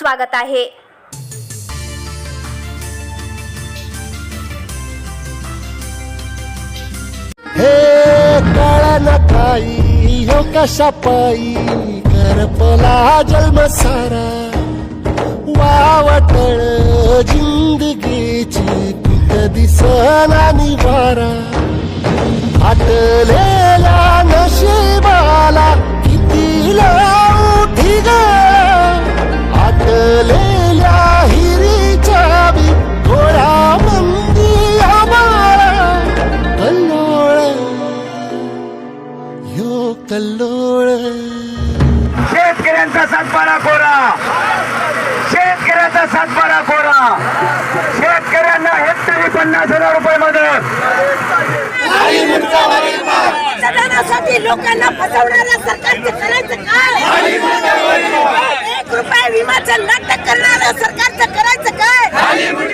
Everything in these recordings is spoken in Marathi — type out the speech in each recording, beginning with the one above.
स्वागत आहे. हे काळा न काही कशा पायी? करपला जन्म सारा वावटळ जिंदगीची पिक दिसना निवारा. आटले ह्यो कल्लोळ शेतकऱ्यांचा सातबारा कोरा. शेतकऱ्याचा सातबारा कोरा. शेतकऱ्यांना हेक्टरी पन्नास हजार रुपये मदत. लोकांना फसवणाऱ्या सरकारचं करायचं काय? एक रुपया विमाचं नाटक करणाऱ्या सरकारचं करायचं काय?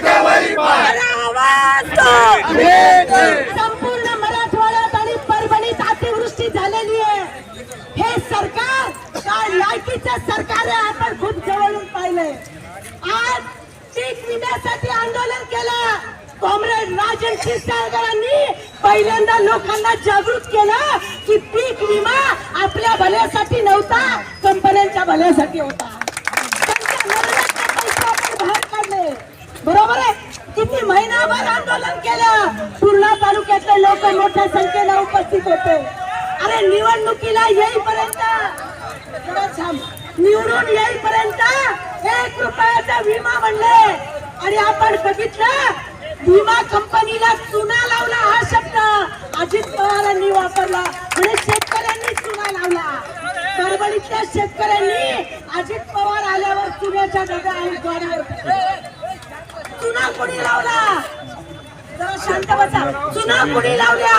पीक आंदोलन केलं. कॉम्रेड राजन क्षीरसागरांनी पहिल्यांदा लोकांना जागृत केलं की पीक विमा आपल्या भल्यासाठी नव्हता कंपन्यांच्या भल्यासाठी होता. बाहेर काढले. बरोबर आहे? किती महिनाभर आंदोलन केलं. पूर्णा तालुक्यातले लोक मोठ्या संख्येने उपस्थित होते. अरे निवडणुकीला येईपर्यंत निवडून येईपर्यंत एक रुपयाचा विमा म्हणले. आपण बघितलं? विमा कंपनीला चुना लावला हा शब्द. अजित पवारांनी वापरला. म्हणजे शेतकऱ्यांनी चुना लावला. परभणीतल्या शेतकऱ्यांनी अजित पवार आल्यावर चुन्याच्या डब्या आणि गाडीवर चुना कोणी लावला? जरा शांत बसा. चुना कुणी लावल्या?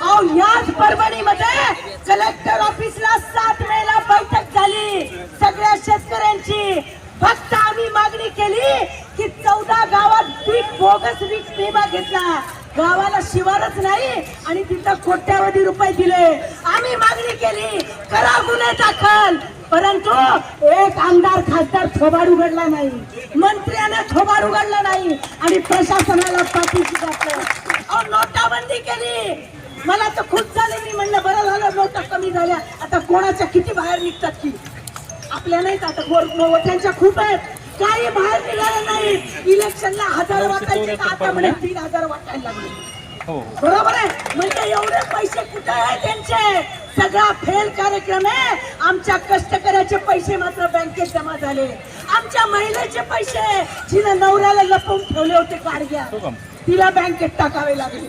अहो याच परभणीमध्ये कलेक्टर ऑफिस सात मेला बैठक झाली सगळ्या शेतकऱ्यांची फक्त आम्ही मागणी केली की चौदा गावात पीक बोगस वीज विमा घेतला गावाला शिवारच नाही आणि तिथं कोट्यावधी रुपये दिले. आम्ही मागणी केली करा गुन्हे दाखल. परंतु एक आमदार खासदार थोबाड उघडला नाही. मंत्र्याने थोबाड उघडला नाही आणि प्रशासनाला पाठीशी घातलं अहो, नोटाबंदी केली. मला तर खुश झाले मी म्हणलं बरं झालं नोटा कमी झाल्या. आता कोणाच्या किती बाहेर निघतात की? आपल्या नाहीत आता मोठ्यांच्या खूप आहेत. काही बाहेर निघालं नाही. इलेक्शनला हजार वाटायचे का? आता म्हणे तीन हजार वाटायला लागले. बरोबर आहे? म्हणजे एवढे पैसे कुठे आहे त्यांचे? सगळा फेल कार्यक्रम आहे. आमच्या कष्टकऱ्याचे पैसे मात्र बँकेत जमा झाले. आमच्या महिलेचे पैसे. जिने नवऱ्याला लपवून ठेवले होते गाडग्या तिला बँकेत टाकावे लागले.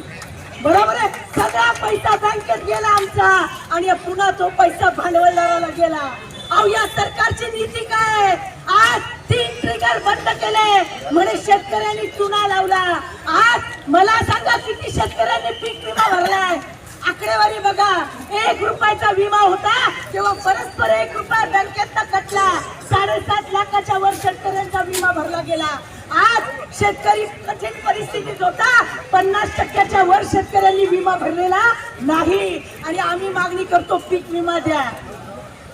बरोबर आहे? सगळा पैसा बँकेत गेला आमचा. आणि पुन्हा तो पैसा भांडवलदाराला गेला. अहो या सरकारची नीती काय? आहे? आज तीन ट्रिगर बंद केले. म्हणे शेतकऱ्यांनी चुना लावला. आज मला सांगा किती शेतकऱ्यांनी पीक विमा भरलाय? आकडेवारी बघा. एक रुपयाचा विमा होता तेव्हा परस्पर एक रुपया बँकेत कटला. साडेसात लाखाच्या वर शेतकऱ्यांचा विमा भरला गेला. आज शेतकरी कठीण परिस्थितीत होता. पन्नास टक्क्याच्या वर शेतकऱ्यांनी विमा भरलेला नाही. आणि आम्ही मागणी करतो पीक विमा द्या.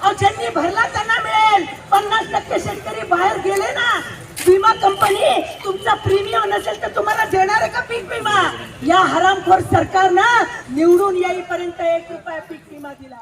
अहो ज्यांनी भरला त्यांना मिळेल. पन्नास टक्के शेतकरी बाहेर गेले ना. विमा कंपनी तुमचा प्रीमियम नसेल तर तुम्हाला देणार आहे का पीक विमा? या हरामखोर सरकारनं निवडून येईपर्यंत एक रुपया पीक विमा दिला.